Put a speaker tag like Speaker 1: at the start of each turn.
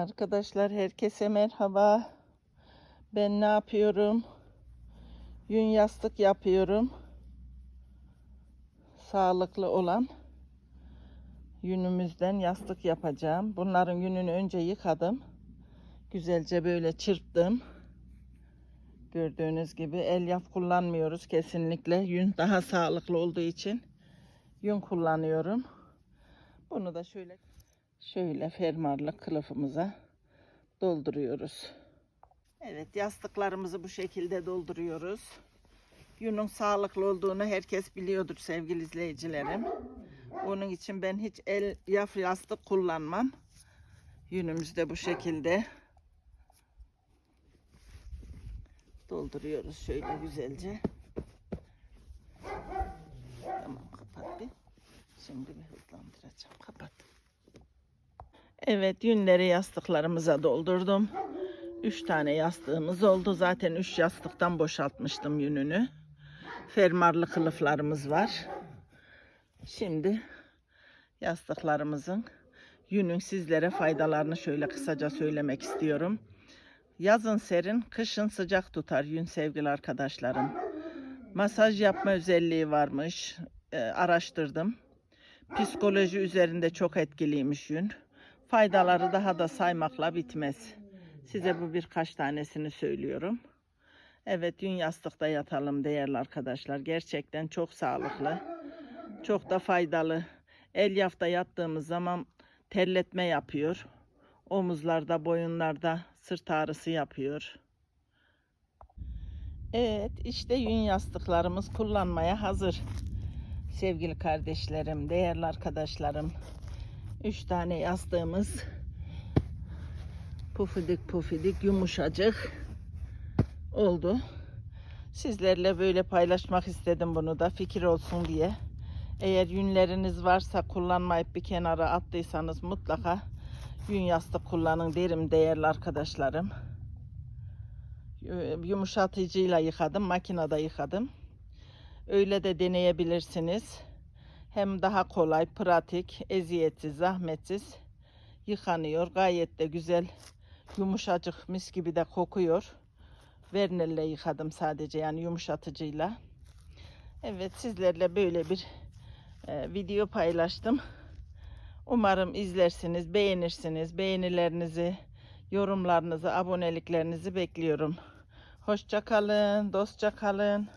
Speaker 1: Arkadaşlar herkese merhaba. Ben ne yapıyorum? Yün yastık yapıyorum. Sağlıklı olan yünümüzden yastık yapacağım. Bunların yününü önce yıkadım. Güzelce böyle çırptım. Gördüğünüz gibi elyaf kullanmıyoruz kesinlikle. Yün daha sağlıklı olduğu için yün kullanıyorum. Bunu da şöyle şöyle fermuarlı kılıfımıza dolduruyoruz. Evet yastıklarımızı bu şekilde dolduruyoruz. Yünün sağlıklı olduğunu herkes biliyordur sevgili izleyicilerim. Onun için ben hiç el yaf yastık kullanmam. Yünümüzü de bu şekilde dolduruyoruz şöyle güzelce. Tamam kapat bir. Şimdi bir hızlandıracağım. Kapat. Evet yünleri yastıklarımıza doldurdum. Üç tane yastığımız oldu. Zaten üç yastıktan boşaltmıştım yününü. Fermarlı kılıflarımız var. Şimdi yastıklarımızın yünün sizlere faydalarını şöyle kısaca söylemek istiyorum. Yazın serin, kışın sıcak tutar yün sevgili arkadaşlarım. Masaj yapma özelliği varmış. Ee, araştırdım. Psikoloji üzerinde çok etkiliymiş yün. Faydaları daha da saymakla bitmez. Size bu birkaç tanesini söylüyorum. Evet yün yastıkta yatalım değerli arkadaşlar. Gerçekten çok sağlıklı. Çok da faydalı. Elyafta yattığımız zaman terletme yapıyor. Omuzlarda, boyunlarda sırt ağrısı yapıyor. Evet işte yün yastıklarımız kullanmaya hazır. Sevgili kardeşlerim, değerli arkadaşlarım. Üç tane yastığımız pufidik pufidik yumuşacık oldu. Sizlerle böyle paylaşmak istedim bunu da fikir olsun diye. Eğer yünleriniz varsa kullanmayıp bir kenara attıysanız mutlaka yün yastık kullanın derim değerli arkadaşlarım. Yumuşatıcıyla yıkadım, makinede yıkadım. Öyle de deneyebilirsiniz. Hem daha kolay, pratik, eziyetsiz, zahmetsiz yıkanıyor. Gayet de güzel, yumuşacık, mis gibi de kokuyor. Vernelle yıkadım sadece yani yumuşatıcıyla. Evet sizlerle böyle bir e, video paylaştım. Umarım izlersiniz, beğenirsiniz. Beğenilerinizi, yorumlarınızı, aboneliklerinizi bekliyorum. Hoşça kalın, dostça kalın.